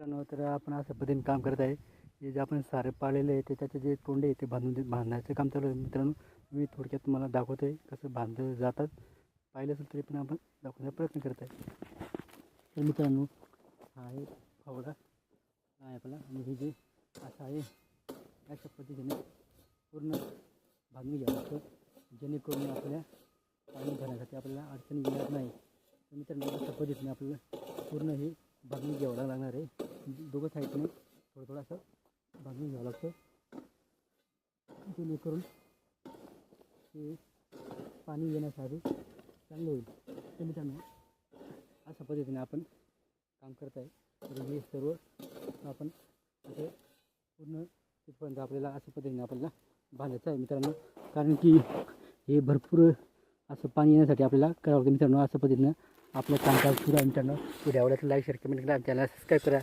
मित्रांनो तर आपण अशा पद्धतीने काम करत आहे. हे जे आपण सारे पाळलेले आहे ते त्याचे जे तोंडे आहे ते बांधून बांधण्याचं काम चालू आहे. मित्रांनो मी थोडक्यात तुम्हाला दाखवतो आहे कसं बांधलं जातात. पाहिलं असेल तरी पण आपण दाखवण्याचा प्रयत्न करत आहे. तर मित्रांनो हा आहे फावडा आहे आपला. आणि हे जे असं आहे अशा पद्धतीने पूर्ण बांधून घ्यावं लागतं. जेणेकरून आपल्या पाणी घेण्यासाठी आपल्याला अडचण येणार नाही. तर मित्रांनो अशा पद्धतीने आपल्याला पूर्ण हे बांधून घ्यावं लागणार आहे. दोघं साईडने थोडं थोडं असं बांधून घ्यावं लागतं. जेणेकरून ते पाणी येण्यासाठी चांगलं होईल. तर मित्रांनो अशा पद्धतीने आपण काम करत आहे. तर हे सर्व आपण असे पूर्ण तिथपर्यंत आपल्याला अशा पद्धतीने आपल्याला बांधायचं आहे मित्रांनो. कारण की हे भरपूर असं पाणी येण्यासाठी आपल्याला करावं लागतं. मित्रांनो अशा पद्धतीनं आपलं कामकाज सुरू आहे मित्रांनो. व्हिडिओ आवडला लाईक शेअर कमेंट करा. चॅनल सबस्क्राईब करा.